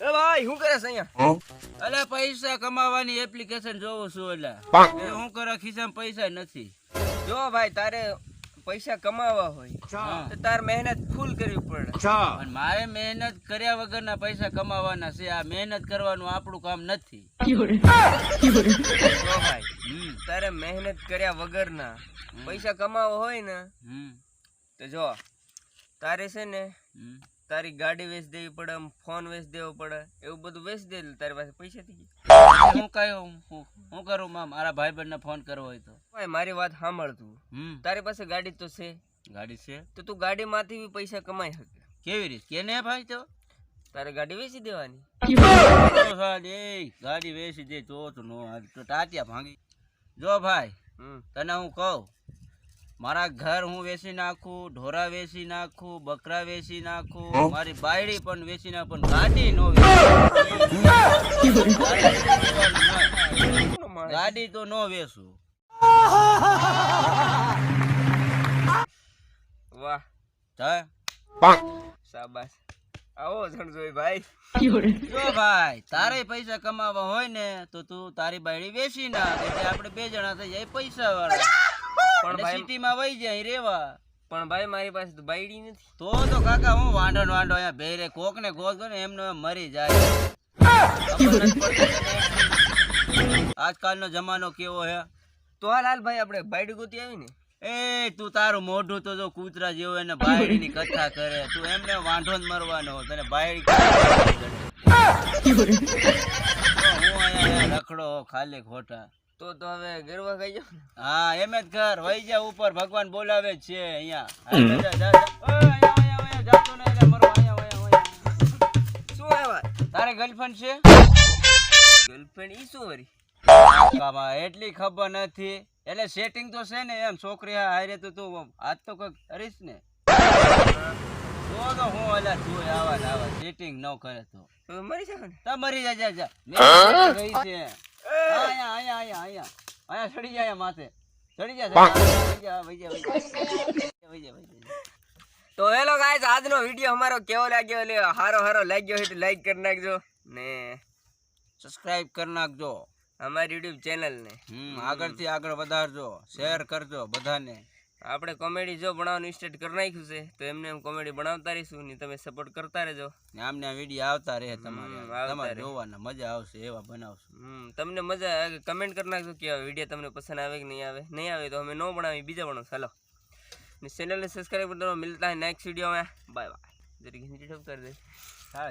એ ભાઈ શું કરે છે અહીંયા? અલે પૈસા કમાવાની એપ્લિકેશન જોઉં છું એટલે એ હું કરે ખિસ્સામાં પૈસા નથી. જો ભાઈ તારે પૈસા કમાવા હોય તો તાર મહેનત ફૂલ કરવી પડે. પણ મારે મહેનત કર્યા વગરના પૈસા કમાવાના છે. આ મહેનત કરવાનું આપણું કામ નથી. જો ભાઈ તારે મહેનત કર્યા વગરના પૈસા કમાવા હોય ને હમ. તો જો તારે છે ને. તારી ગાડી વેચ દેવી પડે આમ ફોન વેચ દેવો પડે એવું બધું વેચ દે તારી પાસે પૈસા થઈ ગયા હું કયો હું હું કરું માં મારા ભાઈબંધને ફોન કરવો હોય તો. ભાઈ મારી વાત સાંભળ તું. તારી પાસે ગાડી તો છે. ગાડી છે? તો તું ગાડીમાંથી બી પૈસા કમાઈ શકે. કેવી રીતે? કેને ભાઈ તો? તારે ગાડી વેચી દેવાની? ગાડી વેચી દે તો તો નો હાલ. તો ટાટિયા ભાંગી. જો ભાઈ તને હું કહું મારા ઘર હું વેચી નાખું ઢોરા વેચી નાખું બકરા વેચી નાખું મારી બાયડી પણ વેચી નાખું પણ ગાડી નો ગાડી તો નો વેચું. વાહ? શાબાશ. આવો જણજોઈ ભાઈ. જો ભાઈ તારે પૈસા કમાવા હોય ને તો તું તારી બાયડી વેચી નાખ. એટલે આપણે બે જણા થઈ જાય પૈસા વાળા પણ ભાઈ સિટીમાં વહી જાય રેવા. પણ ભાઈ મારી પાસે તો બાયડી નથી. તો તો કાકા હું વાંઢો ને વાંઢો અહીંયા ભેરે કોક ને ગોત ને એમનો મરી જાય. આજકાલનો જમાનો કેવો હે? તો હાલ ભાઈ આપણે બાયડી ગોતી આવી ને? એ તું તારું મોઢું તો જો કૂતરા જેવો એને બાયડીની કથા કરે. તું એમને વાંઢો જ મરવાનો તને બાયડી હું અહીંયા રખડો ખાલી ખોટા. તો તો હવે ગરવા ખાઈ જાવ હા એમ જ કર વહી જા ઉપર. ભગવાન બોલાવે છે અહીંયા. જા, જા, જા. ઓય, અહીંયા, અહીંયા, અહીંયા, જાતો નહીં એટલે મરવા, અહીંયા, અહીંયા, અહીંયા. શું આવ્યા? તારે ગર્લફ્રેન્ડ છે? ગર્લફ્રેન્ડ ઈ શું વરી બાબા એટલી ખબર નથી. એટલે સેટિંગ તો છે ને એમ. છોકરી હારે તો તું આજ તો કંઈક કરીશ ને. તો તો હું અલા તું આવા આવા. સેટિંગ ન કરે તો. તો મરી જા તા મરી જા જા જા. મેં છે. અહીંયા અહીંયા અહીંયા અહીંયા. અહીંયા ચડી જાય માથે ચડી તો હેલો ગાઈસ આજનો વીડિયો અમારો કેવો લાગ્યો? એટલે હારો હારો લાગ્યો હોય તો લાઈક કરી નાખજો ને સબસ્ક્રાઇબ કરી નાખજો. અમારી યુટ્યુબ ચેનલ ને. આગળથી આગળ વધારજો. શેર કરજો બધાને. આપણે કોમેડી જો બનાવવાનું સ્ટેટ કરી નાખ્યું છે તો એમને એમ કોમેડી બનાવતા રહીશું ને તમે સપોર્ટ કરતા રહેજો. આમને વીડિયો આવતા રહે તમારે. જોવાના મજા આવશે એવા બનાવશું. તમને મજા આવે કમેન્ટ કરી નાખજો કે વીડિયો તમને પસંદ આવે કે નહીં આવે. નહીં આવે તો અમે ન બનાવી બીજા બનાવ ચાલો ને ચેનલને સબસ્ક્રાઈબ કરો મિલતા નેક્સ્ટ વિડીયોમાં બાય બાય જરી ઘીંચી કરી દે. હા